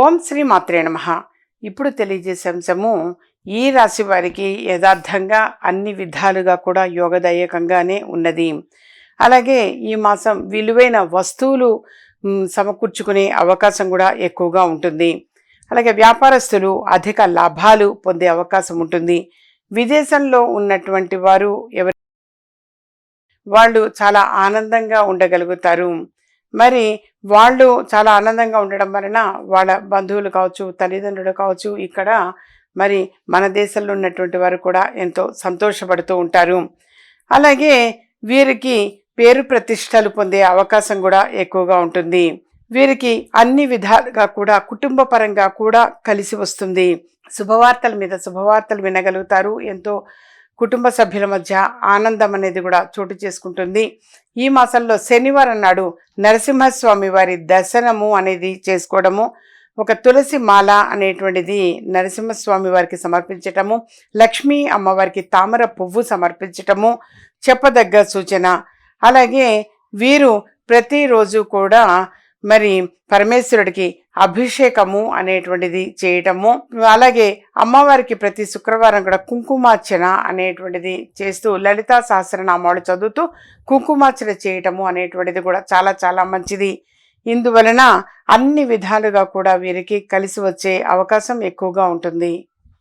ఓం శ్రీ మాత్రే నమ. ఇప్పుడు తెలియజేసే అంశము ఈ రాశి వారికి యథార్థంగా అన్ని విధాలుగా కూడా యోగదాయకంగానే ఉన్నది. అలాగే ఈ మాసం విలువైన వస్తువులు సమకూర్చుకునే అవకాశం కూడా ఎక్కువగా ఉంటుంది. అలాగే వ్యాపారస్తులు అధిక లాభాలు పొందే అవకాశం ఉంటుంది. విదేశంలో ఉన్నటువంటి వారు ఎవరు వాళ్ళు చాలా ఆనందంగా ఉండగలుగుతారు. మరి వాళ్ళు చాలా ఆనందంగా ఉండడం వలన వాళ్ళ బంధువులు కావచ్చు తల్లిదండ్రులు కావచ్చు ఇక్కడ మరి మన దేశంలో ఉన్నటువంటి వారు కూడా ఎంతో సంతోషపడుతూ ఉంటారు. అలాగే వీరికి పేరు ప్రతిష్టలు పొందే అవకాశం కూడా ఎక్కువగా ఉంటుంది. వీరికి అన్ని విధాలుగా కూడా కుటుంబ పరంగా కూడా కలిసి వస్తుంది. శుభవార్తల మీద శుభవార్తలు వినగలుగుతారు. ఎంతో కుటుంబ సభ్యుల మధ్య ఆనందం అనేది కూడా చోటు చేసుకుంటుంది. ఈ మాసంలో శనివారం నాడు నరసింహస్వామి వారి దర్శనము అనేది చేసుకోవడము ఒక తులసి మాల అనేటువంటిది నరసింహస్వామి వారికి సమర్పించటము లక్ష్మీ అమ్మవారికి తామర పువ్వు సమర్పించటము చెప్పదగ్గ సూచన. అలాగే వీరు ప్రతిరోజు కూడా మరి పరమేశ్వరుడికి అభిషేకము అనేటువంటిది చేయటము అలాగే అమ్మవారికి ప్రతి శుక్రవారం కూడా కుంకుమార్చన అనేటువంటిది చేస్తూ లలితా సహస్రనామాలు చదువుతూ కుంకుమార్చన చేయటము అనేటువంటిది కూడా చాలా చాలా మంచిది. ఇందువలన అన్ని విధాలుగా కూడా వీరికి కలిసి వచ్చే అవకాశం ఎక్కువగా ఉంటుంది.